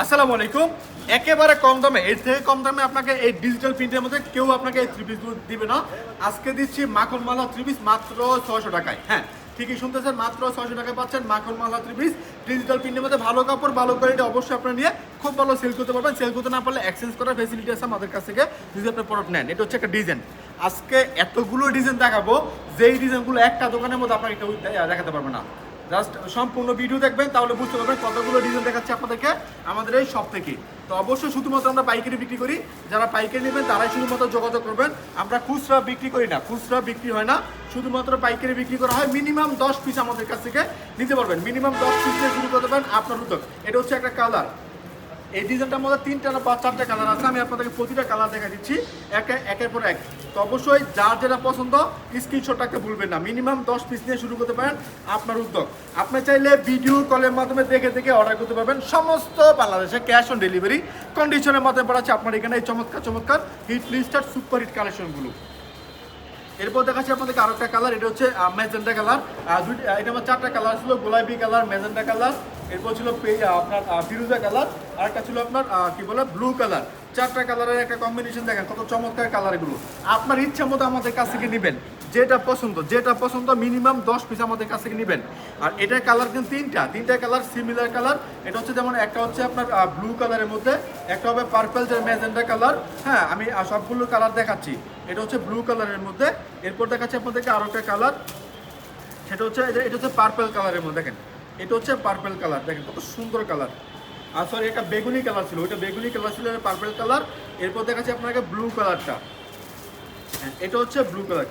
আসসালামু আলাইকুম। একেবারে কম দামে, এর থেকে কম দামে আপনাকে এই ডিজিটাল প্রিন্টের মধ্যে কেউ আপনাকে এই থ্রি পিসগুলো দিবে না। আজকে দিচ্ছি মাখন মালা থ্রি পিস মাত্র ছয়শো টাকায়। হ্যাঁ ঠিকই শুনতেছেন, মাত্র ছয়শো টাকায় পাচ্ছেন মাখন মালা থ্রি পিস ডিজিটাল প্রিন্টের মধ্যে ভালো কাপড়, ভালো কোয়ালিটি অবশ্যই আপনারা নিয়ে খুব ভালো সেল করতে পারবেন। সেল করতে না পারলে এক্সচেঞ্জ করার ফেসিলিটি আছে আমাদের কাছ থেকে, যদি আপনি প্রোডাক্ট নেন। এটা হচ্ছে একটা ডিজাইন আজকে এতগুলো ডিজাইন দেখাবো, যেই ডিজাইনগুলো একটা দোকানের মধ্যে আপনাকে কেউ দেখাতে পারবে না। জাস্ট সম্পূর্ণ ভিডিও দেখবেন, তাহলে বুঝতে পারবেন কতগুলো ডিজাইন দেখাচ্ছে আপনাদেরকে আমাদের এই সব থেকে। তো অবশ্যই শুধুমাত্র আমরা পাইকারি বিক্রি করি। যারা পাইকারি নেবেন, তারাই শুধুমাত্র যোগাযোগ করবেন। আমরা খুচরা বিক্রি করি না, খুচরা বিক্রি হয় না। শুধুমাত্র পাইকারি বিক্রি করা হয় মিনিমাম দশ পিস আমাদের কাছ থেকে নিতে পারবেন। মিনিমাম দশ পিস দিয়ে শুরু করতে পারেন আপনার উদ্যোগ। এটা হচ্ছে একটা কালার এই ডিজাইনটার মধ্যে তিনটা পাঁচ, চারটা কালার আছে। আমি আপনাদেরকে প্রতিটা কালার দেখা দিচ্ছি। একে একের পর এক। তো অবশ্যই যার যেটা পছন্দ স্ক্রিনশটটাকে ভুলবেন না। মিনিমাম দশ পিস নিয়ে শুরু করতে পারেন আপনার উদ্যোগ। আপনি চাইলে ভিডিও কলের মাধ্যমে দেখে দেখে অর্ডার করতে পারবেন সমস্ত বাংলাদেশে ক্যাশ অন ডেলিভারি কন্ডিশনের মাধ্যমে পড়াচ্ছে আপনার এখানে এই চমৎকার চমৎকার হিট লিস্টার সুপার হিট কালেকশনগুলো এরপর দেখাচ্ছি আপনাদেরকে আরও একটা কালার এটা হচ্ছে ম্যাজেন্টা কালার এটা আমার চারটা কালার ছিল, গোলাপি কালার ম্যাজেন্টা কালার এরপর ছিল আপনার ফিরুজা কালার আর একটা ছিল আপনার কি বলে ব্লু কালার চারটা কালারের একটা কম্বিনেশন দেখেন, কত চমৎকার কালার এগুলো। আপনার ইচ্ছা মতো আমাদের কাছ থেকে নেবেন। যেটা পছন্দ যেটা পছন্দ মিনিমাম দশ পিস আমাদের কাছ থেকে নেবেন। আর এটার কালার কিন্তু তিনটা তিনটা কালার সিমিলার কালার এটা হচ্ছে যেমন একটা হচ্ছে আপনার ব্লু কালারের মধ্যে, একটা হবে পার্পল যে ম্যাজেন্টা কালার হ্যাঁ আমি সবগুলো কালার দেখাচ্ছি। এটা হচ্ছে ব্লু কালারের মধ্যে। এরপর দেখাচ্ছি আপনাদেরকে আরও একটা কালার সেটা হচ্ছে, এটা হচ্ছে পার্পল কালারের মধ্যে, দেখেন। এটা হচ্ছে পার্পল কালার দেখেন কত সুন্দর কালার আর সরি এটা বেগুনি কালার ছিল। ওইটা বেগুনি কালার ছিল পার্পল কালার এরপর দেখাচ্ছি আপনাকে ব্লু কালারটা হ্যাঁ, এটা হচ্ছে ব্লু কালার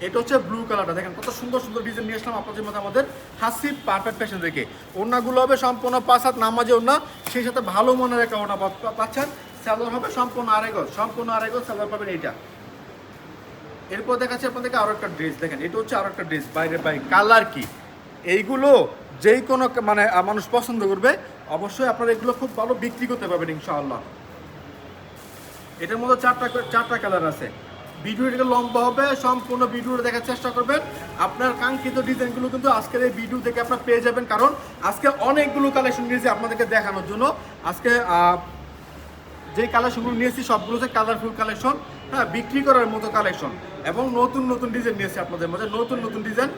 এটা হচ্ছে ব্লু কালারটা দেখেন কত সুন্দর সুন্দর ডিজাইন নিয়ে আসলাম আপনাদের মধ্যে আমাদের হাসি পারফেক্ট ফ্যাশন থেকে ওড়নাগুলো হবে সম্পূর্ণ পাঁচ হাত নামাজে ওড়না। সেই সাথে ভালো মনের একটা পা- পাচ্ছেন। স্যালোর হবে সম্পূর্ণ আড়াইগজ সম্পূর্ণ আড়াইগজ স্যালোর পাবেন এইটা। এরপর দেখাচ্ছি আপনাদেরকে আরও একটা ড্রেস দেখেন এটা হচ্ছে আরও একটা ড্রেস বাইরে বাই কালার কি? এইগুলো যেই কোনো মানে মানুষ পছন্দ করবে, অবশ্যই আপনারা এগুলো খুব ভালো বিক্রি করতে পারবেন, ইনশাআল্লাহ। এটার মধ্যে চারটা চারটা কালার আছে। ভিডিওটা লম্বা হবে, সম্পূর্ণ ভিডিওটা দেখার চেষ্টা করবেন। আপনার কাঙ্ক্ষিত ডিজাইনগুলো কিন্তু আজকের এই ভিডিও থেকে আপনারা পেয়ে যাবেন, কারণ আজকে অনেকগুলো কালেকশন নিয়েছি আপনাদেরকে দেখানোর জন্য। আজকে যে কালেকশনগুলো নিয়েছি, সবগুলো হচ্ছে কালারফুল কালেকশন হ্যাঁ বিক্রি করার মতো কালেকশন। এবং নতুন নতুন ডিজাইন নিয়েছি আপনাদের মধ্যে, নতুন নতুন ডিজাইন।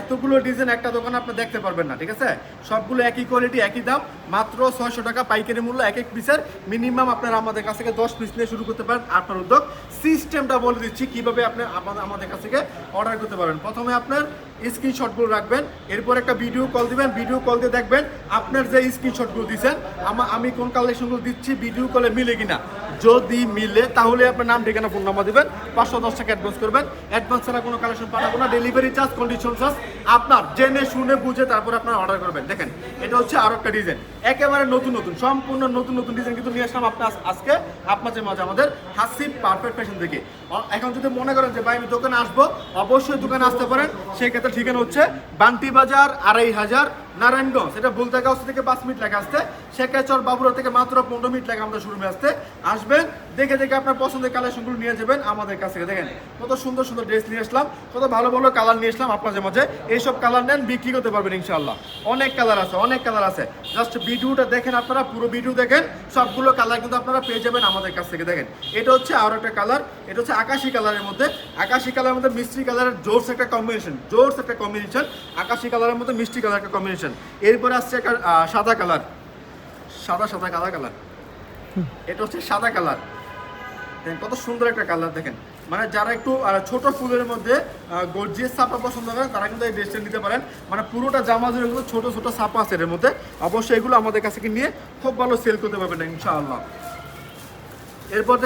এতগুলো ডিজাইন একটা দোকানে আপনি দেখতে পারবেন না, ঠিক আছে? সবগুলো একই কোয়ালিটি একই দাম, মাত্র ছয়শো টাকা পাইকারি মূল্য, এক এক পিসের মিনিমাম আপনারা আমাদের কাছ থেকে দশ পিস নিয়ে শুরু করতে পারেন, আপনার উদ্যোগ। সিস্টেমটা বলে দিচ্ছি, কীভাবে আপনি আমাদের- কাছ থেকে অর্ডার করতে পারেন প্রথমে আপনার স্ক্রিনশটগুলো রাখবেন, এরপর একটা ভিডিও কল দিবেন ভিডিও কল দিয়ে দেখবেন আপনার যে স্ক্রিনশটগুলো দিচ্ছেন আমি কোন কালেকশনগুলো দিচ্ছি ভিডিও কলে মিলে কিনা। যদি মিলে, তাহলে আপনার নাম, ঠিকানা ফোন নাম্বার দিবেন, পাঁচশো দশ টাকা অ্যাডভান্স করবেন। অ্যাডভান্স ছাড়া কোনো কালেকশন পাঠাবো না। ডেলিভারি চার্জ কন্ডিশন চার্জ আপনার জেনে, শুনে, বুঝে তারপর আপনার অর্ডার করবেন। দেখেন, এটা হচ্ছে আরও একটা ডিজাইন একেবারে নতুন নতুন, সম্পূর্ণ নতুন নতুন ডিজাইন কিন্তু নিয়ে আসলাম আপনার আজ- আজকে আপনাদের মাঝে আমাদের হাসি পারফেক্ট ফ্যাশন থেকে। এখন যদি মনে করেন যে, ভাই, আমি দোকানে আসব, অবশ্যই দোকানে আসতে পারেন। সেই ক্ষেত্রে ঠিকানা হচ্ছে বান্টি বাজার, আড়াই হাজার নারায়ণগঞ্জ এটা বুলতাগাঁও থেকে পাঁচ মিনিট লাগে আসতে শেখাচর বাবুরা থেকে মাত্র পনেরো মিনিট লাগে আমাদের শোরুমে আসতে আসবেন, দেখে দেখে আপনার পছন্দের কালেকশনগুলো নিয়ে যাবেন আমাদের কাছ থেকে, দেখেন। কত সুন্দর সুন্দর ড্রেস নিয়ে আসলাম, কত ভালো ভালো কালার নিয়ে আসলাম আপনাদের মাঝে। এইসব কালার নেন, বিক্রি করতে পারবেন ইনশাল্লাহ অনেক কালার আছে, অনেক কালার আছে। জাস্ট ভিডিওটা দেখেন আপনারা, পুরো ভিডিও দেখেন, সবগুলো কালার কিন্তু আপনারা পেয়ে যাবেন আমাদের কাছ থেকে, দেখেন। এটা হচ্ছে আরও একটা কালার এটা হচ্ছে আকাশি কালারের মধ্যে। আকাশি কালারের মধ্যে মিষ্টি কালারের জোরস একটা কম্বিনেশন জোরস একটা কম্বিনেশন আকাশি কালারের মধ্যে মিষ্টি কালার একটা কম্বিনেশন এরপরে আসছে একটা সাদা কালার। সাদা সাদা কাদা কালার। এটা হচ্ছে সাদা কালার। দেখেন কত সুন্দর একটা কালার দেখেন। মানে যারা একটু ছোট ফুলের মধ্যে গর্জিয়াস ছাপা পছন্দ করেন তারা কিন্তু এই ড্রেসটা নিতে পারেন। মানে পুরোটা জামা জুড়ে কিন্তু ছোটো ছোট ছাপা আছে এর মধ্যে। অবশ্যই এগুলো আমাদের কাছে নিয়ে খুব ভালো সেল করতে পারবেন ইনশাআল্লাহ। এরপর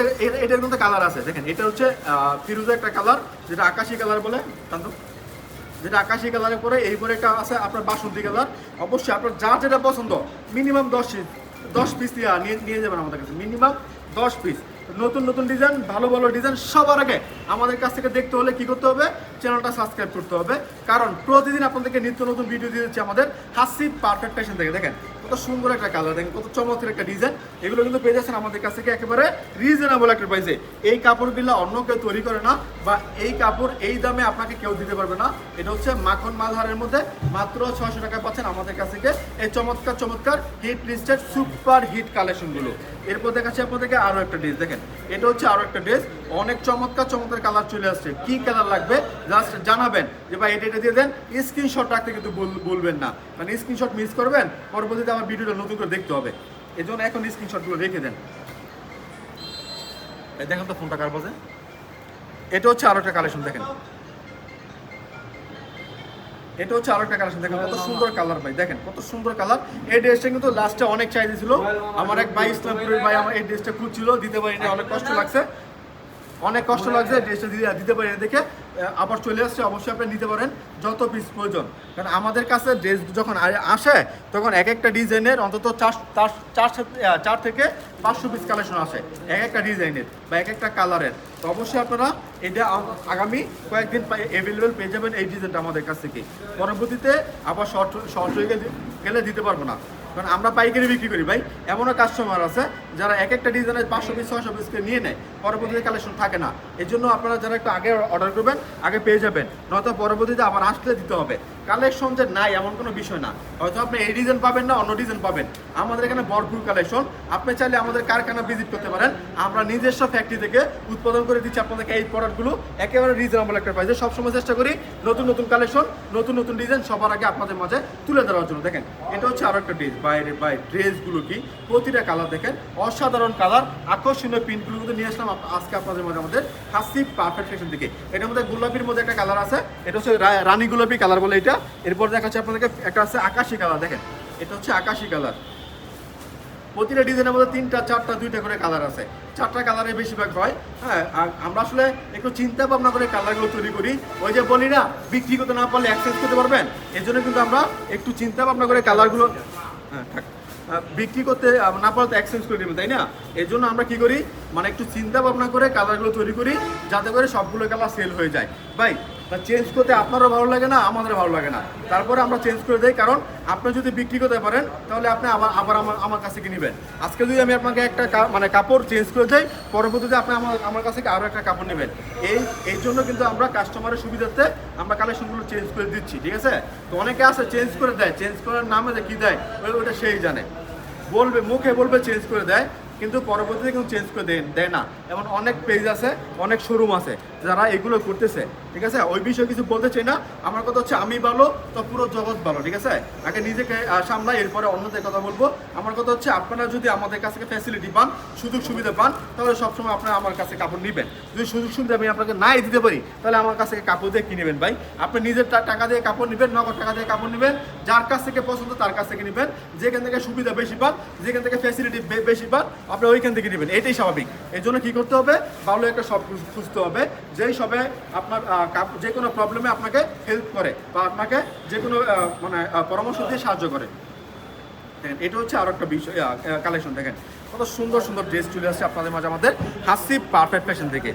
এটার কিন্তু কালার আছে। দেখেন এটা হচ্ছে আহ, ফিরোজা একটা কালার যেটা আকাশি কালার বলে তান্ত যেটা আকাশি কালারের পরে, এই পরে একটা আছে আপনার বাসন্তী কালার। অবশ্যই আপনার যার যেটা পছন্দ মিনিমাম দশ দশ পিস নিয়ে নিয়ে যাবেন আমাদের কাছে মিনিমাম দশ পিস নতুন নতুন ডিজাইন ভালো ভালো ডিজাইন সবার আগে আমাদের কাছ থেকে দেখতে হলে কি করতে হবে? চ্যানেলটা সাবস্ক্রাইব করতে হবে। কারণ প্রতিদিন আপনাদেরকে নিত্য নতুন ভিডিও দিয়ে দিচ্ছে আমাদের হাসি পারফেক্ট ফ্যাশন থেকে। দেখেন কত সুন্দর একটা কালার দেখেন কত চমৎকার একটা ডিজাইন এগুলো কিন্তু পেয়ে যাচ্ছেন আমাদের কাছ থেকে একেবারে রিজনেবল একটা প্রাইসে এই কাপড়গুলো অন্য কেউ তৈরি করে না বা এই কাপড় এই দামে আপনাকে কেউ দিতে পারবে না। এটা হচ্ছে মাখন মালহারের মধ্যে মাত্র ছয়শো টাকা পাচ্ছেন আমাদের কাছ থেকে। এই চমৎকার চমৎকার হিট লিস্টেড সুপার হিট কালেকশনগুলো এরপর দেখাচ্ছি আপনাদেরকে আরও একটা ড্রেস দেখেন। এটা হচ্ছে আরও একটা ড্রেস অনেক চমৎকার চমৎকার কালার চলে আসছে। কি কালার লাগবে? জাস্ট জানাবেন যে, ভাই, এটা এটা দিয়ে দেন। স্ক্রিনশট রাখতে কিন্তু বলবেন না। মানে স্ক্রিনশট মিস করবেন, পরবর্তীতে আমার ভিডিওটা নতুন করে দেখতে হবে। এই জন্য এখন স্ক্রিনশটগুলো রেখে দেন। দেখেন তো ফোনটা কার বাজে? এটা হচ্ছে আরও একটা কালেকশন দেখেন। এটা হচ্ছে আরও একটা কালেকশন দেখেন কত সুন্দর কালার ভাই, দেখেন কত সুন্দর কালার এই ড্রেসটা কিন্তু লাস্টে অনেক চাই ছিল। আমার এক ভাই ইসলামপুরের ভাই আমার এই ড্রেসটা খুঁজছিল, দিতে পারিনি, অনেক কষ্ট লাগছে। অনেক কষ্ট লাগছে ড্রেসটা দিতে দিতে পারি দেখে আবার চলে আসছে, অবশ্যই আপনি নিতে পারেন, যত পিস প্রয়োজন। কারণ আমাদের কাছে ড্রেস যখন আসে, তখন এক একটা ডিজাইনের অন্তত চার চার চার থেকে পাঁচশো পিস কালেকশন আসে, এক একটা ডিজাইনের বা এক একটা কালারের তো অবশ্যই আপনারা এটা আগামী কয়েকদিন অ্যাভেলেবেল পেয়ে যাবেন এই ডিজাইনটা আমাদের কাছ থেকে। পরবর্তীতে আবার শর্ট শর্ট হয়ে গেলে দিতে পারব না। কারণ আমরা পাইকারি বিক্রি করি ভাই। এমনও কাস্টমার আছে যারা এক একটা ডিজাইনের পাঁচশো পিস ছশো পিস করে নিয়ে নেয়। পরবর্তীতে কালেকশন থাকে না। এই জন্য আপনারা যারা একটু আগে অর্ডার করবেন, আগে পেয়ে যাবেন। নয়তো পরবর্তীতে আবার আসলে দিতে হবে। কালেকশন যে নাই, এমন কোনো বিষয় না। হয়তো আপনি এই ডিজাইন পাবেন না, অন্য ডিজাইন পাবেন। আমাদের এখানে ভরপুর কালেকশন আপনি চাইলে আমাদের কারখানা ভিজিট করতে পারেন। আমরা নিজস্ব ফ্যাক্টরি থেকে উৎপাদন করে দিচ্ছি আপনাদেরকে এই প্রোডাক্টগুলো একেবারে রিজনেবল একটা প্রাইসে সবসময় চেষ্টা করি নতুন নতুন কালেকশন নতুন নতুন ডিজাইন সবার আগে আপনাদের মাঝে তুলে ধরার জন্য। দেখেন, এটা হচ্ছে আরও একটা ড্রেস বাইরে, বাই ড্রেসগুলো কি? প্রতিটা কালার দেখেন। অসাধারণ কালার আকর্ষণীয় প্রিন্টগুলো কিন্তু নিয়ে আসলাম আজকে আপনাদের মাঝে আমাদের হাসি পারফেক্ট ফ্যাশন থেকে এটার মধ্যে গোলাপির মধ্যে একটা কালার আছে। এটা হচ্ছে রানী গোলাপি কালার বলে এটা। এরপর দেখাচ্ছে আপনাদেরকে, একটা আছে আকাশি কালার, দেখেন। এটা হচ্ছে আকাশি কালার। প্রতিটা ডিজাইনের মধ্যে তিনটা, চারটা, দুইটা করে কালার আছে। চারটা কালারে বেশিরভাগ হয় হ্যাঁ আর আমরা আসলে একটু চিন্তা ভাবনা করে কালারগুলো তৈরি করি। ওই যে বলি না বিক্রি করতে না পারলে এক্সচেঞ্জ করতে পারবেন। এই জন্য কিন্তু আমরা একটু চিন্তা ভাবনা করে কালারগুলো হ্যাঁ বিক্রি করতে না পারলে তো এক্সচেঞ্জ করে দেবেন তাই না? এই জন্য আমরা কি করি মানে একটু চিন্তা ভাবনা করে কালারগুলো তৈরি করি, যাতে করে সবগুলো কালার সেল হয়ে যায়। ভাই চেঞ্জ করতে আপনারও ভালো লাগে না আমাদের ভালো লাগে না। তারপরে আমরা চেঞ্জ করে দেই, কারণ আপনি যদি বিক্রি করতে পারেন, তাহলে আপনি আবার আবার আমার আমার কাছে কি নেবেন। আজকে যদি আমি আপনাকে একটা মানে কাপড় চেঞ্জ করে দেই, পরবর্তীতে আপনি আমার আমার কাছে আরও একটা কাপড় নেবেন। এই এই জন্য কিন্তু আমরা কাস্টমারের সুবিধাতে আমরা কালেকশনগুলো চেঞ্জ করে দিচ্ছি, ঠিক আছে? তো অনেকে আছে চেঞ্জ করে দেয় চেঞ্জ করার নামে যে কী দেয়, ওই- ওটা সেই জানে। বলবে, মুখে বলবে চেঞ্জ করে দেয়, কিন্তু পরবর্তীতে কিন্তু চেঞ্জ করে দেয় দেয় না। এমন অনেক পেজ আছে, অনেক শোরুম আছে। যারা এগুলো করতেছে, ঠিক আছে? ওই বিষয়ে কিছু বলতে চাই না। আমার কথা হচ্ছে, আমি ভালো, তো পুরো জগৎ ভালো, ঠিক আছে? আগে নিজেকে সামলাই, এরপরে অন্যদের কথা বলব। আমার কথা হচ্ছে, আপনারা যদি আমাদের কাছ থেকে ফ্যাসিলিটি পান, সুযোগ সুবিধা পান, তাহলে সবসময় আপনারা আমার কাছে কাপড় নেবেন। যদি সুযোগ সুবিধা আমি আপনাকে নাই দিতে পারি, তাহলে আমার কাছ থেকে কাপড় দিয়ে কিনে নেবেন ভাই। আপনি নিজের টাকা দিয়ে কাপড় নেবেন, নগদ টাকা দিয়ে কাপড় নেবেন, যার কাছ থেকে পছন্দ তার কাছ থেকে নেবেন। যেখান থেকে সুবিধা বেশি পান, যেখান থেকে ফ্যাসিলিটি বেশি পান, আপনি ওইখান থেকে নেবেন। এটাই স্বাভাবিক। এই জন্য কী করতে হবে? ভালো একটা শপ খুঁজতে হবে। যেই সবে আপনার যে কোনো প্রবলেমে আপনাকে হেল্প করে বা আপনাকে যে কোনো মানে পরামর্শ দিয়ে সাহায্য করে। দেখেন, এটা হচ্ছে আরও একটা বিষয় কালেকশন দেখেন। কত সুন্দর সুন্দর ড্রেস চলে আসছে আপনাদের মাঝে আমাদের হাসি পারফেক্ট ফ্যাশন থেকে।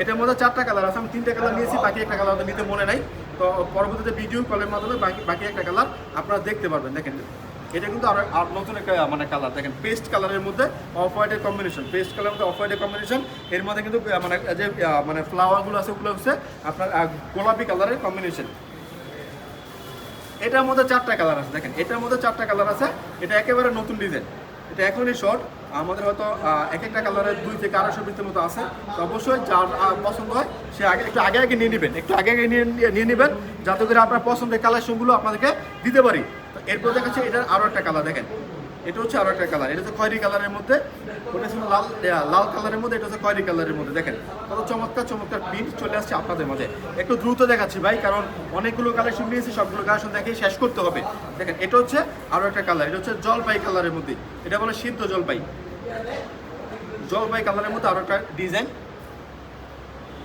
এটার মধ্যে চারটা কালার আছে, আমি তিনটা কালার নিয়েছি, বাকি একটা কালার নিতে মনে নাই। তো পরবর্তীতে ভিডিও কলের মাধ্যমে বাকি বাকি একটা কালার আপনারা দেখতে পারবেন, দেখেন। এটা কিন্তু আরও আর নতুন একটা মানে কালার দেখেন পেস্ট কালারের মধ্যে অফ হোয়াইটের কম্বিনেশন পেস্ট কালারের মধ্যে অফ হোয়াইটের কম্বিনেশন এর মধ্যে কিন্তু মানে যে মানে ফ্লাওয়ারগুলো আছে, ওগুলো হচ্ছে আপনার গোলাপি কালারের কম্বিনেশন এটার মধ্যে চারটা কালার আছে, দেখেন, এটার মধ্যে চারটা কালার আছে, এটা একেবারে নতুন ডিজাইন এটা এখনই শর্ট আমাদের হয়তো এক একটা কালারের দুই থেকে আড়াইশো পিসের মতো আছে, তো অবশ্যই যার পছন্দ হয়, সে আগে, একটু আগে আগে নিয়ে নেবেন, একটু আগে আগে নিয়ে নিয়ে নেবেন, যাতে করে আপনার পছন্দের কালেকশনগুলো আপনাদেরকে দিতে পারি। এরপর দেখাচ্ছে এটার আরও একটা কালার দেখেন। এটা হচ্ছে আরও একটা কালার এটা হচ্ছে খয়েরি কালারের মধ্যে লাল লাল কালারের মধ্যে, এটা হচ্ছে খয়েরি কালারের মধ্যে, দেখেন। কত চমৎকার চমৎকার প্রিন্ট চলে আসছে আপনাদের মাঝে। একটু দ্রুত দেখাচ্ছি ভাই, কারণ অনেকগুলো কালেকশন নিয়েছি, সবগুলো কালেকশন দেখে শেষ করতে হবে। দেখেন, এটা হচ্ছে আরও একটা কালার এটা হচ্ছে জলপাই কালারের মধ্যে, এটা বলে সিদ্ধ জলপাই। জলপাই কালারের মধ্যে আরও একটা ডিজাইন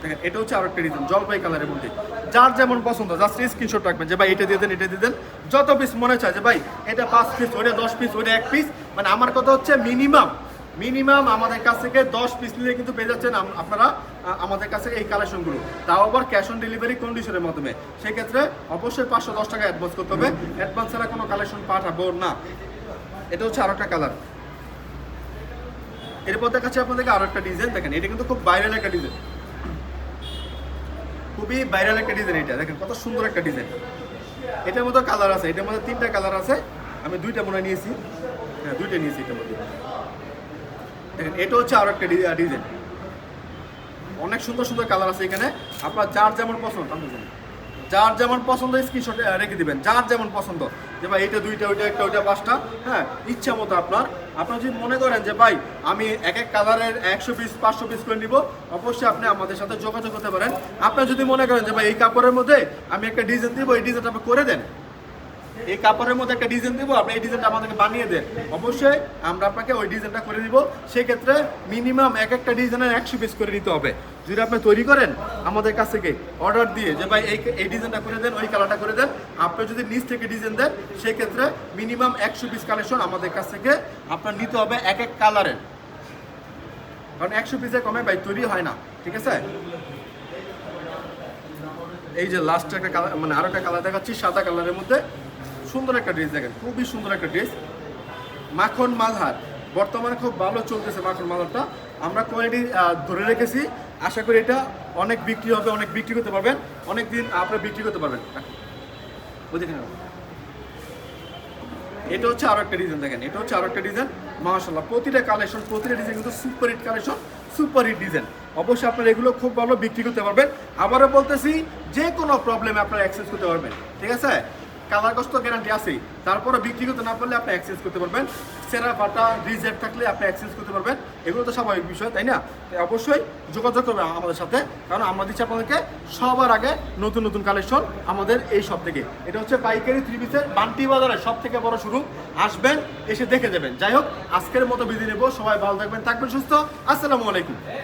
দেখেন, এটা হচ্ছে আরও একটা ডিজাইন জলপাই কালারের মধ্যে যার যেমন পছন্দ জাস্ট স্ক্রিনশট রাখবেন যে, ভাই, এটা দিয়ে দেন, এটা দিয়ে দেন। যত পিস মনে চায় যে, ভাই, এটা পাঁচ পিস ওটা দশ পিস ওটা এক পিস মানে আমার কথা হচ্ছে মিনিমাম মিনিমাম আমাদের কাছ থেকে দশ পিস নিলে কিন্তু পেয়ে যাচ্ছেন আপনারা আমাদের কাছে এই কালেকশনগুলো তাও আবার ক্যাশ অন ডেলিভারি কন্ডিশনের মাধ্যমে। সেক্ষেত্রে অবশ্যই পাঁচশো দশ টাকা অ্যাডভান্স করতে হবে। অ্যাডভান্স ছাড়া কোনো কালেকশন পাঠাবো না। এটা হচ্ছে আরও একটা কালার এরপর দেখাচ্ছি আপনাদেরকে আরও একটা ডিজাইন দেখেন, এটা কিন্তু খুব ভাইরাল একটা ডিজাইন খুবই ভাইরাল একটা ডিজাইন এটা। দেখেন কত সুন্দর একটা ডিজাইন এটার মধ্যে কালার আছে, এটার মধ্যে তিনটা কালার আছে। আমি দুইটা মনে নিয়েছি। হ্যাঁ দুইটা নিয়েছি এটার মধ্যে। দেখেন, এটা হচ্ছে আরও একটা ডিজাইন অনেক সুন্দর সুন্দর কালার আছে এখানে। আপনার যার যেমন পছন্দ আমি জানি। যার যেমন পছন্দ স্ক্রিনশট রেখে দিবেন। যার যেমন পছন্দ। যে ভাই, এইটা, দুইটা, ওইটা, একটা, ওইটা, পাঁচটা হ্যাঁ ইচ্ছা মতো আপনার। আপনার যদি মনে করেন যে, ভাই, আমি এক এক কালারের একশো পিস পাঁচশো পিস করে নিব, অবশ্যই আপনি আমাদের সাথে যোগাযোগ করতে পারেন। আপনার যদি মনে করেন যে, ভাই, এই কাপড়ের মধ্যে আমি একটা ডিজাইন দিব, এই ডিজাইনটা আপনি করে দেন এই কাপড়ের মধ্যে একটা ডিজাইন দিব, আপনি এই ডিজাইনটা আমাদেরকে বানিয়ে দেন। অবশ্যই আমরা আপনাকে ওই ডিজাইনটা করে দিব। সেক্ষেত্রে মিনিমাম এক একটা ডিজাইনের একশো পিস করে নিতে হবে। যদি আপনি তৈরি করেন আমাদের কাছ থেকে অর্ডার দিয়ে যে, ভাই, এই এই ডিজাইনটা করে দেন, ওই কালারটা করে দেন। আপনি যদি নিচ থেকে ডিজাইন দেন, সেক্ষেত্রে মিনিমাম একশো পিস কালেকশন আমাদের কাছ থেকে আপনার নিতে হবে এক এক কালারের কারণ একশো পিসে কমে ভাই তৈরি হয় না, ঠিক আছে? এই যে লাস্ট একটা কালার মানে আরও একটা কালার দেখাচ্ছি, সাদা কালারের মধ্যে। সুন্দর একটা ড্রেস দেখেন, খুবই সুন্দর একটা ড্রেস মাখন মালহার। বর্তমানে খুব ভালো চলতেছে মাখন মালহারটা। আমরা কোয়ালিটি ধরে রেখেছি। আশা করি এটা অনেক বিক্রি হবে, অনেক বিক্রি করতে পারবেন। অনেক দিন আপনারা বিক্রি করতে পারবেন। এটা হচ্ছে আরও একটা ডিজাইন দেখেন। এটা হচ্ছে আরও একটা ডিজাইন মাশাল্লাহ প্রতিটা কালেকশন প্রতিটা ডিজাইন কিন্তু super hit collection super hit design অবশ্যই আপনারা এগুলো খুব ভালো বিক্রি করতে পারবেন। আবারও বলতেছি যে কোনো প্রবলেমে আপনারা অ্যাক্সেস করতে পারবেন। ঠিক আছে? কালার কষ্ট গ্যারান্টি আছেই। তারপরে বিক্রি করতে না পারলে আপনি অ্যাক্সেস করতে পারবেন। সেরা বাটা রিজেক্ট থাকলে আপনি অ্যাক্সেস করতে পারবেন। এগুলো তো স্বাভাবিক বিষয়, তাই না? অবশ্যই যোগাযোগ করবেন আমাদের সাথে, কারণ আমরা দিচ্ছি আপনাদেরকে সবার আগে নতুন নতুন কালেকশন আমাদের এই সব থেকে। এটা হচ্ছে পাইকারি থ্রি পিসের বান্টি বাজারের সব থেকে বড় শুরু আসবেন, এসে দেখে যাবেন। যাই হোক, আজকের মতো বিধি নেব। সবাই ভালো থাকবেন থাকবেন সুস্থ। আসসালামু আলাইকুম।